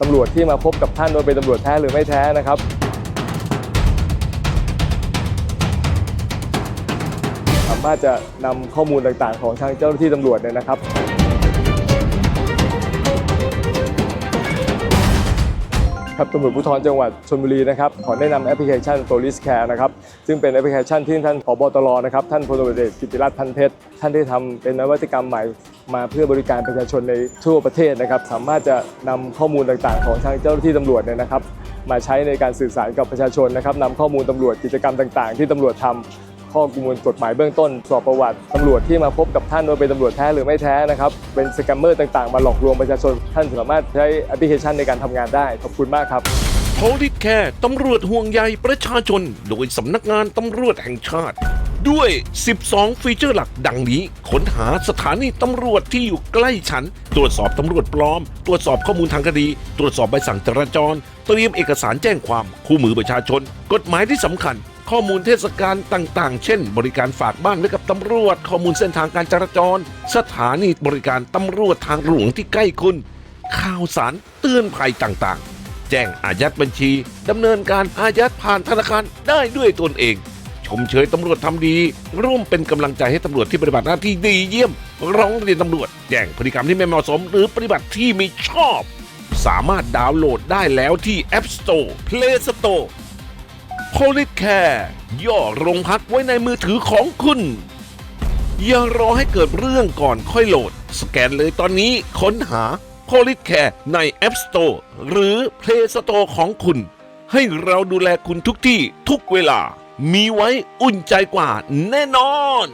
ตำรวจที่มาพบกับท่านโดยเป็นตำรวจแท้หรือไม่แท้นะครับสามารถจะนำข้อมูลต่างๆ ของทางเจ้าหน้าที่ตำรวจเนี่ยนะครับ ครับตำรวจภูธรจังหวัดชลบุรีนะครับขอแนะนำแอปพลิเคชัน Police Care นะครับซึ่งเป็นแอปพลิเคชันที่ท่านผบตรนะครับท่านพลตำรวจเอกกิติรัตน์พันเพชรท่านได้ทำเป็นนวัตกรรมใหม่มาเพื่อบริการประชาชนในทั่วประเทศนะครับสามารถจะนำข้อมูลต่างๆ ของทางเจ้าหน้าที่ตำรวจเนี่ยนะครับมาใช้ในการสื่อสารกับประชาชนนะครับนำข้อมูลตำรวจกิจกรรมต่าง ๆ ที่ตำรวจทำ ข้อมูลกฎหมายเบื้องต้น สอบประวัติตำรวจที่มาพบกับท่านว่าเป็นตำรวจแท้หรือไม่แท้นะครับ เป็นสแกมเมอร์ต่างๆ มาหลอกลวงประชาชน ท่านสามารถใช้แอปพลิเคชันในการทำงานได้ ขอบคุณมากครับโพลิแคร์ตำรวจห่วงใยประชาชน โดยสำนักงานตำรวจแห่งชาติ ด้วย 12 ฟีเจอร์หลักดังนี้ ค้นหาสถานีตำรวจที่อยู่ใกล้ฉัน ตรวจสอบตำรวจปลอม ตรวจสอบข้อมูลทางคดี ตรวจสอบใบสั่งจราจร เตรียมเอกสารแจ้งความ คู่มือประชาชน กฎหมายที่สำคัญ ข้อมูลเทศกาลต่างๆ เช่น บริการฝากบ้านไว้กับตำรวจ ข้อมูลเส้นทางการจราจร สถานีบริการตำรวจทางหลวงที่ใกล้คุณ ข่าวสารเตือนภัยต่างๆ แจ้งอายัดบัญชีดำเนินการอายัดผ่านธนาคารได้ด้วยตนเอง ชมเชยตำรวจทำดี ร่วมเป็นกำลังใจให้ตำรวจที่ปฏิบัติหน้าที่ดีเยี่ยม ร้องเรียนตำรวจแจ้งพฤติกรรมที่ไม่เหมาะสม หรือปฏิบัติที่ไม่ชอบ สามารถดาวน์โหลดได้แล้วที่ App Store Play Store p o l i c Care ย่อโรงพักไว้ในมือถือของคุณ อย่ารอให้เกิดเรื่องก่อนค่อยโหลด สแกนเลยตอนนี้ค้นหา p o l i c Care ใน App Store หรือ Play Store ของคุณ ให้เราดูแลคุณทุกที่ทุกเวลา มีไว้อุ่นใจกว่าแน่นอน